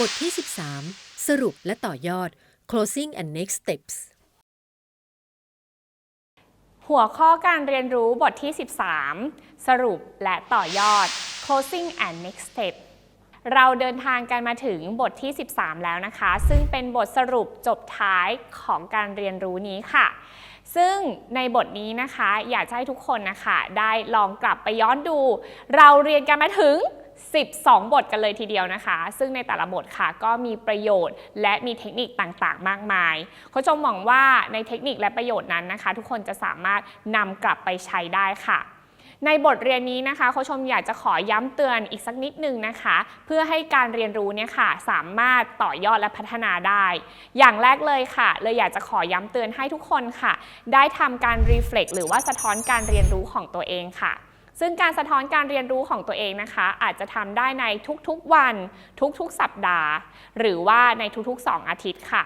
บทที่ 13 สรุปและต่อยอด closing and next steps หัวข้อการเรียนรู้บทที่ 13 สรุปและต่อยอด closing and next step เราเดินทางกันมาถึงบทที่ 13 แล้วนะคะ ซึ่งเป็นบทสรุปจบท้ายของการเรียนรู้นี้ค่ะ ซึ่งในบทนี้นะคะ อยากให้ทุกคนนะคะ ได้ลองกลับไปย้อนดู เราเรียนกันมาถึง 12 บทกันเลยทีเดียวนะคะ ซึ่งในแต่ละบทค่ะก็มีประโยชน์ และมีเทคนิคต่างๆ มากมายโคชมหวังว่าในเทคนิคและประโยชน์นั้นนะคะ ทุกคนจะสามารถนำกลับไปใช้ได้ค่ะในบทเรียนนี้นะคะโคชมอยากจะขอย้ำเตือนอีกสักนิดนึงนะคะ เพื่อให้การเรียนรู้เนี่ยค่ะสามารถต่อยอดและพัฒนาได้ อย่างแรกเลยค่ะ เลยอยากจะขอย้ำเตือนให้ทุกคนค่ะ ได้ทำการรีเฟล็กหรือว่าสะท้อนการเรียนรู้ของตัวเองค่ะ ซึ่งการสะท้อนการเรียนรู้ของตัวเองนะคะ อาจจะทำได้ในทุกๆวัน ทุกๆ สัปดาห์ หรือว่าในทุกๆ 2 อาทิตย์ค่ะ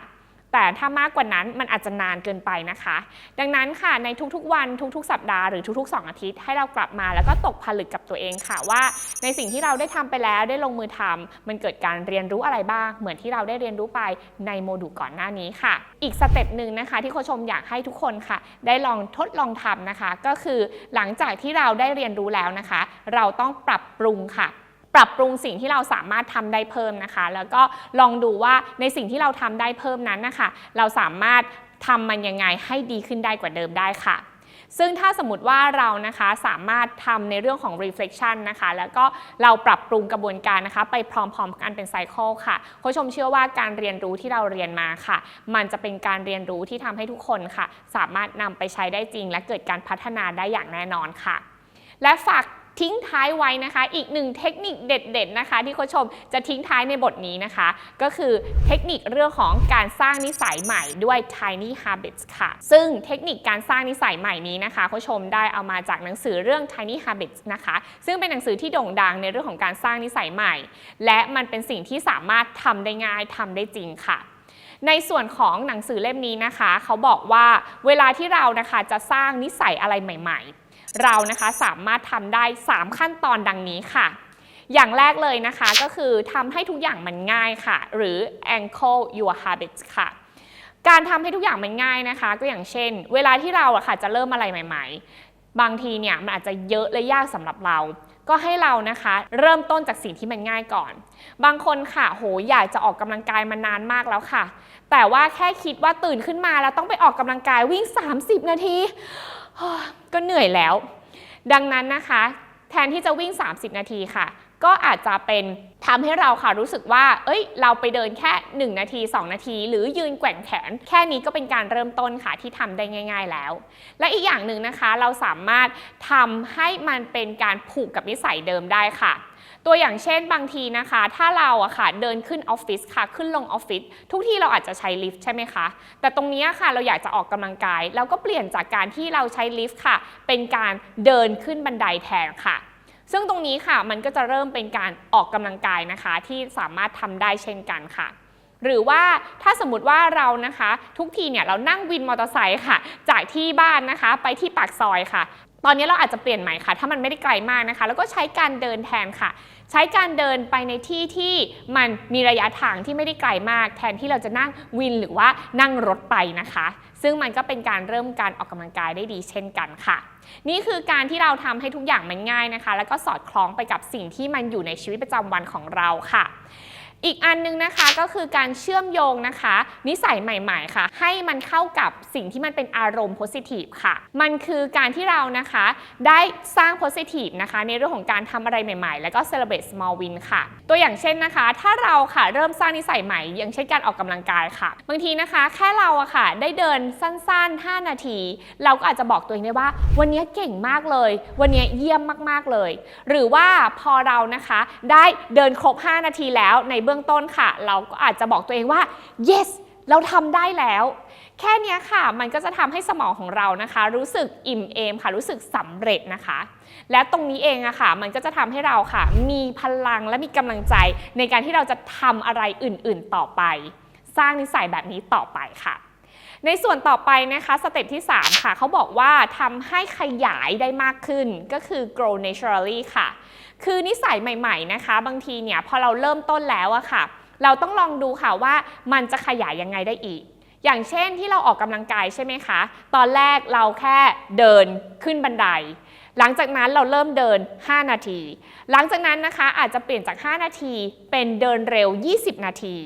แต่ถ้ามากกว่านั้นมันอาจจะนานเกินไปนะคะ ดังนั้นค่ะในทุกๆ วันทุกๆ สัปดาห์หรือทุกๆ 2 อาทิตย์ให้เรากลับมาแล้วก็ตกผลึกกับตัวเองค่ะว่า ในสิ่งที่เราได้ทำไปแล้วได้ลงมือทำมันเกิดการเรียนรู้อะไรบ้าง เหมือนที่เราได้เรียนรู้ไปในโมดูลก่อนหน้านี้ค่ะ อีกสเต็ปหนึ่งนะคะที่โคชมอยากให้ทุกคนค่ะ ได้ลองทดลองทำนะคะ ก็คือหลังจากที่เราได้เรียนรู้แล้วนะคะ เราต้องปรับปรุงค่ะ ปรับปรุงสิ่งที่เราสามารถทำได้เพิ่มนะคะ แล้วก็ลองดูว่าในสิ่งที่เราทำได้เพิ่มนั้นนะคะเราสามารถทำมันยังไงให้ดีขึ้นได้กว่าเดิมได้ค่ะซึ่งถ้าสมมติว่าเรานะคะสามารถทำในเรื่องของ reflection นะคะ แล้วก็เราปรับปรุงกระบวนการนะคะ ไปพร้อมๆกันเป็นไซเคิลค่ะผู้ชมเชื่อว่าการเรียนรู้ที่เราเรียนมาค่ะ มันจะเป็นการเรียนรู้ที่ทำให้ทุกคนค่ะ สามารถนำไปใช้ได้จริง และเกิดการพัฒนาได้อย่างแน่นอนค่ะ และฝาก ทิ้งท้ายไว้นะคะ อีกหนึ่งเทคนิคเด็ด ๆ นะคะ ที่คุณชมจะทิ้งท้ายในบทนี้นะคะ ก็คือเทคนิคเรื่องของการสร้างนิสัยใหม่ด้วย tiny habits ค่ะ ซึ่งเทคนิคการสร้างนิสัยใหม่นี้นะคะคุณชมได้เอามาจากหนังสือเรื่อง tiny habits นะคะ ซึ่งเป็นหนังสือที่โด่งดังในเรื่องของการสร้างนิสัยใหม่ และมันเป็นสิ่งที่สามารถทำได้ง่ายทำได้จริงค่ะในส่วนของหนังสือเล่มนี้นะคะ เขาบอกว่าเวลาที่เรานะคะจะสร้างนิสัยอะไรใหม่ ๆ เรานะคะสามารถทำได้ 3 ขั้นตอนดังนี้ค่ะ อย่างแรกเลยนะคะก็คือทำให้ทุกอย่างมันง่ายค่ะ หรือ anchor your habits ค่ะการทำให้ทุกอย่างมันง่ายนะคะ ก็อย่างเช่น เวลาที่เราอะค่ะจะเริ่มอะไรใหม่ ๆ บางทีเนี่ยมันอาจจะเยอะและยากสำหรับเรา ก็ให้เรานะคะ เริ่มต้นจากสิ่งที่มันง่ายก่อน บางคนค่ะโหอยากจะออกกำลังกายมานานมากแล้วค่ะ แต่ว่าแค่คิดว่าตื่นขึ้นมาแล้วต้องไปออกกำลังกายวิ่ง 30 นาที ก็เหนื่อยแล้ว ดังนั้นนะคะ แทนที่จะวิ่ง 30 นาทีค่ะ ก็อาจจะเป็นทำให้เราค่ะรู้สึกว่า เอ้ย เราไปเดินแค่ 1 นาที 2 นาที หรือยืนแกว่งแขน แค่นี้ก็เป็นการเริ่มต้นค่ะที่ทำได้ง่าย ๆแล้ว และอีกอย่างหนึ่งนะคะ เราสามารถทำให้มันเป็นการผูกกับนิสัยเดิมได้ค่ะ ตัวอย่างเช่นบางทีนะคะ ถ้าเราอะค่ะเดินขึ้นออฟฟิศค่ะ ขึ้นลงออฟฟิศทุกที่เราอาจจะใช้ลิฟต์ใช่ไหมคะ แต่ตรงนี้ค่ะเราอยากจะออกกำลังกาย เราก็เปลี่ยนจากการที่เราใช้ลิฟต์ค่ะ เป็นการเดินขึ้นบันไดแทนค่ะ ซึ่งตรงนี้ค่ะมันก็จะเริ่มเป็นการออกกำลังกายนะคะที่สามารถทำได้เช่นกันค่ะหรือว่าถ้าสมมติว่าเรานะคะ ทุกทีเนี่ยเรานั่งวินมอเตอร์ไซค์ค่ะ จากที่บ้านนะคะ ไปที่ปากซอยค่ะ ตอนนี้เราอาจจะเปลี่ยนใหม่ค่ะ ถ้ามันไม่ได้ไกลมากนะคะ แล้วก็ใช้การเดินแทนค่ะ ใช้การเดินไปในที่ที่มันมีระยะทางที่ไม่ได้ไกลมาก แทนที่เราจะนั่งวินหรือว่านั่งรถไปนะคะ ซึ่งมันก็เป็นการเริ่มการออกกำลังกายได้ดีเช่นกันค่ะ นี่คือการที่เราทำให้ทุกอย่างมันง่ายนะคะ แล้วก็สอดคล้องไปกับสิ่งที่มันอยู่ในชีวิตประจำวันของเราค่ะ อีกอันนึงนะคะก็คือการเชื่อมโยงนะคะ นิสัยใหม่ๆค่ะ ให้มันเข้ากับสิ่งที่มันเป็นอารมณ์ positive ค่ะ มันคือการที่เรานะคะได้สร้าง positive นะคะ ในเรื่องของการทำอะไรใหม่ๆ แล้วก็ celebrate small win ค่ะ ตัวอย่างเช่นนะคะ ถ้าเราค่ะเริ่มสร้างนิสัยใหม่ อย่างเช่นการออกกำลังกายค่ะ บางทีนะคะ แค่เราอะค่ะ ได้เดินสั้นๆ 5 นาที เราก็อาจจะบอกตัวเองได้ว่า วันนี้เก่งมากเลย วันนี้เยี่ยมมากๆเลย หรือว่าพอเรานะคะได้เดินครบ 5 นาทีแล้วในเบื้องต้นค่ะ เราก็อาจจะบอกตัวเองว่า yes เราทำได้แล้ว แค่นี้ค่ะ มันก็จะทำให้สมองของเรานะคะ รู้สึกอิ่มเอมค่ะ รู้สึกสำเร็จนะคะ และตรงนี้เองอะค่ะ มันก็จะทำให้เราค่ะ มีพลังและมีกำลังใจในการที่เราจะทำอะไรอื่น ๆ ต่อไป สร้างนิสัยแบบนี้ต่อไปค่ะ ในส่วนต่อไปนะคะสเต็ปที่ 3 ค่ะเขาบอกว่าทำให้ขยายได้มากขึ้นก็คือ grow naturally ค่ะ คือนิสัยใหม่ๆนะคะ บางทีเนี่ยพอเราเริ่มต้นแล้วอะค่ะ เราต้องลองดูค่ะว่ามันจะขยายยังไงได้อีก อย่างเช่นที่เราออกกำลังกายใช่ไหมคะ ตอนแรกเราแค่เดินขึ้นบันไดหลังจากนั้นเราเริ่มเดิน 5 นาที หลังจากนั้นนะคะอาจจะเปลี่ยนจาก 5 นาทีเป็นเดินเร็ว 20 นาที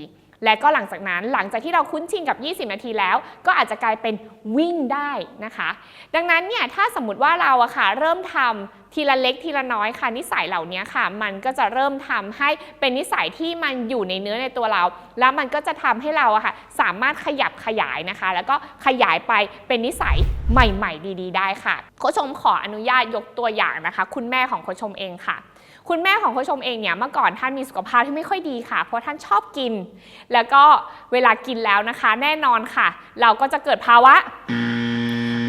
และก็หลังจากนั้นหลังจากที่เราคุ้นชินกับ 20 นาทีแล้ว ก็อาจจะกลายเป็นวิ่งได้นะคะ ดังนั้นเนี่ยถ้าสมมติว่าเราอะค่ะเริ่มทำทีละเล็กทีละน้อยค่ะ นิสัยเหล่านี้ค่ะ มันก็จะเริ่มทำให้เป็นนิสัยที่มันอยู่ในเนื้อในตัวเรา แล้วมันก็จะทำให้เราอะค่ะสามารถขยับขยายนะคะ แล้วก็ขยายไปเป็นนิสัยใหม่ ๆ ดี ๆ ได้ค่ะโคชชมขออนุญาตยกตัวอย่างนะคะ คุณแม่ของโคชมเองค่ะ คุณแม่ของโคชชมเองเนี่ยเมื่อก่อนท่านมีสุขภาพที่ไม่ค่อยดีค่ะ เพราะท่านชอบกิน แล้วก็เวลากินแล้วนะคะ แน่นอนค่ะ เราก็จะเกิดภาวะ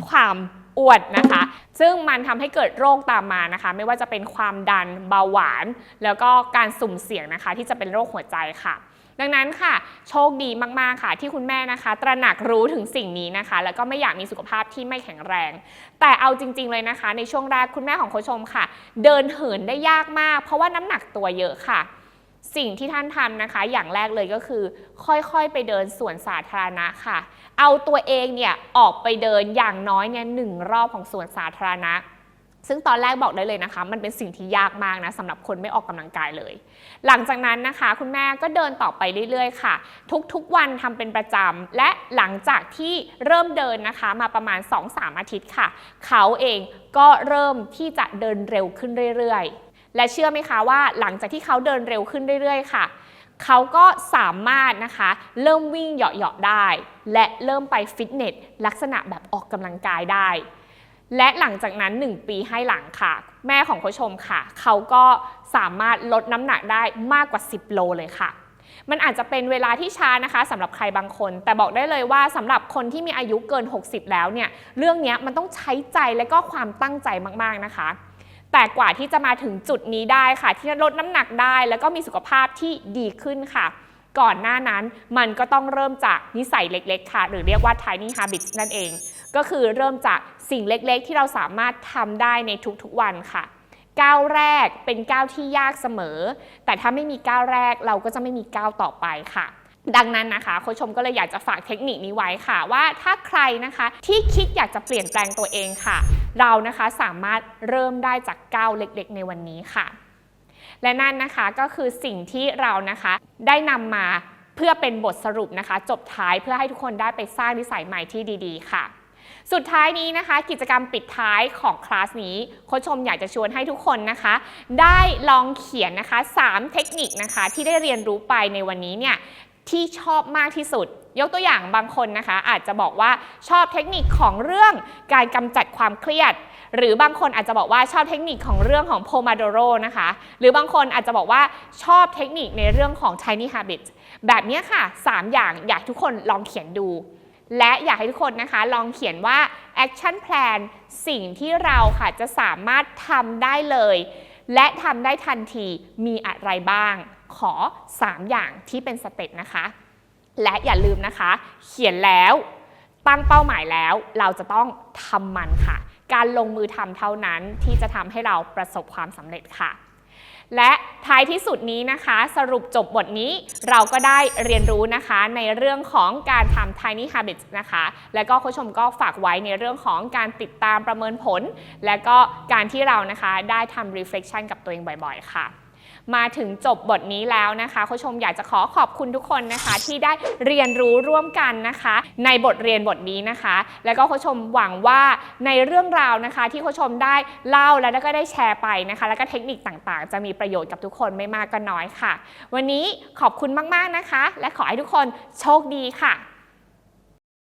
ความอ้วนนะคะ ซึ่งมันทำให้เกิดโรคตามมานะคะ ไม่ว่าจะเป็นความดันเบาหวาน แล้วก็การสุ่มเสี่ยงนะคะ ที่จะเป็นโรคหัวใจค่ะ ดังนั้นค่ะ โชคดีมากๆค่ะ ที่คุณแม่นะคะ ตระหนักรู้ถึงสิ่งนี้นะคะ แล้วก็ไม่อยากมีสุขภาพที่ไม่แข็งแรง แต่เอาจริง ๆ เลยนะคะ ในช่วงแรกคุณแม่ของโคชชมค่ะ เดินเหินได้ยากมาก เพราะว่าน้ำหนักตัวเยอะค่ะ สิ่งที่ท่านทำนะคะ อย่างแรกเลยก็คือ ค่อยๆ ไปเดินสวนสาธารณะค่ะ เอาตัวเองเนี่ยออกไปเดินอย่างน้อยเนี่ยหนึ่งรอบของสวนสาธารณะ ซึ่งตอนแรกบอกได้เลยนะคะ มันเป็นสิ่งที่ยากมากนะสำหรับคนไม่ออกกำลังกายเลย หลังจากนั้นนะคะ คุณแม่ก็เดินต่อไปเรื่อยๆค่ะ ทุกๆวันทำเป็นประจำและหลังจากที่เริ่มเดินนะคะ มาประมาณ 2-3 อาทิตย์ค่ะ เขาเองก็เริ่มที่จะเดินเร็วขึ้นเรื่อยๆ และเชื่อไหมคะว่าหลังจากที่เขาเดินเร็วขึ้นเรื่อยๆ ค่ะเขาก็สามารถนะคะ เริ่มวิ่งเหยาะๆได้ และเริ่มไปฟิตเนสลักษณะแบบออกกำลังกายได้ และหลังจากนั้น 1 ปีให้หลังค่ะ แม่ของโคชชมค่ะ เขาก็สามารถลดน้ำหนักได้มากกว่า 10 โลเลยค่ะ มันอาจจะเป็นเวลาที่ช้านะคะสำหรับใครบางคน แต่บอกได้เลยว่าสำหรับคนที่มีอายุเกิน 60 แล้วเนี่ยเรื่องนี้มันต้องใช้ใจและก็ความตั้งใจมากๆนะคะ แต่กว่าที่จะมาถึงจุดนี้ได้ค่ะ ที่จะลดน้ำหนักได้ แล้วก็มีสุขภาพที่ดีขึ้นค่ะก่อนหน้านั้นมันก็ต้องเริ่มจากนิสัยเล็กๆ ค่ะ หรือเรียกว่า tiny habits นั่นเอง ก็คือเริ่มจาก สิ่งเล็กๆ ที่เราสามารถทำได้ในทุกๆวันค่ะก้าวแรกเป็นก้าวที่ยากเสมอ แต่ถ้าไม่มีก้าวแรกเราก็จะไม่มีก้าวต่อไปค่ะ ดังนั้นนะคะโคชชมก็เลยอยากจะฝากเทคนิคนี้ไว้ค่ะ ว่าถ้าใครนะคะที่คิดอยากจะเปลี่ยนแปลงตัวเองค่ะ เรานะคะสามารถเริ่มได้จากก้าวเล็กๆ ในวันนี้ค่ะ และนั่นนะคะก็คือสิ่งที่เรานะคะได้นำมาเพื่อเป็นบทสรุปนะคะ จบท้ายเพื่อให้ทุกคนได้ไปสร้างนิสัยใหม่ที่ดี ๆ ค่ะ สุดท้ายนี้นะคะ กิจกรรมปิดท้ายของคลาสนี้โค้ชชมอยากจะชวนให้ทุกคนนะคะ ได้ลองเขียนนะคะ 3 เทคนิคนะคะ ที่ได้เรียนรู้ไปในวันนี้เนี่ยที่ชอบมากที่สุด ยกตัวอย่างบางคนนะคะ อาจจะบอกว่าชอบเทคนิคของเรื่องการกำจัดความเครียด หรือบางคนอาจจะบอกว่าชอบเทคนิคของเรื่องของ Pomodoro นะคะ หรือบางคนอาจจะบอกว่าชอบเทคนิคในเรื่องของ Tiny Habits แบบนี้ค่ะ 3 อย่างอยากทุกคนลองเขียนดู และอยากให้ทุกคนนะคะลองเขียนว่า action plan สิ่งที่เราค่ะจะสามารถทำได้เลย และทำได้ทันทีมีอะไรบ้าง ขอ 3 อย่างที่เป็นสเต็ปนะคะ และอย่าลืมนะคะ เขียนแล้วตั้งเป้าหมายแล้ว เราจะต้องทำมันค่ะ การลงมือทำเท่านั้นที่จะทำให้เราประสบความสำเร็จค่ะ และท้ายที่สุดนี้นะคะ สรุปจบบทนี้เราก็ได้เรียนรู้นะคะในเรื่องของการทำ tiny habits นะคะ และก็คุณผู้ชมก็ฝากไว้ในเรื่องของการติดตามประเมินผล และก็การที่เรานะคะได้ทำ reflection กับตัวเองบ่อยๆ ค่ะ มาถึงจบบทนี้แล้วนะคะคุณชมอยากจะขอขอบคุณทุกคนนะคะ ที่ได้เรียนรู้ร่วมกันนะคะ ในบทเรียนบทนี้นะคะ แล้วก็คุณชมหวังว่าในเรื่องราวนะคะ ที่คุณชมได้เล่าและก็ได้แชร์ไปนะคะ แล้วก็เทคนิคต่างๆ จะมีประโยชน์กับทุกคนไม่มากก็น้อยค่ะ วันนี้ขอบคุณมากๆนะคะ และขอให้ทุกคนโชคดีค่ะ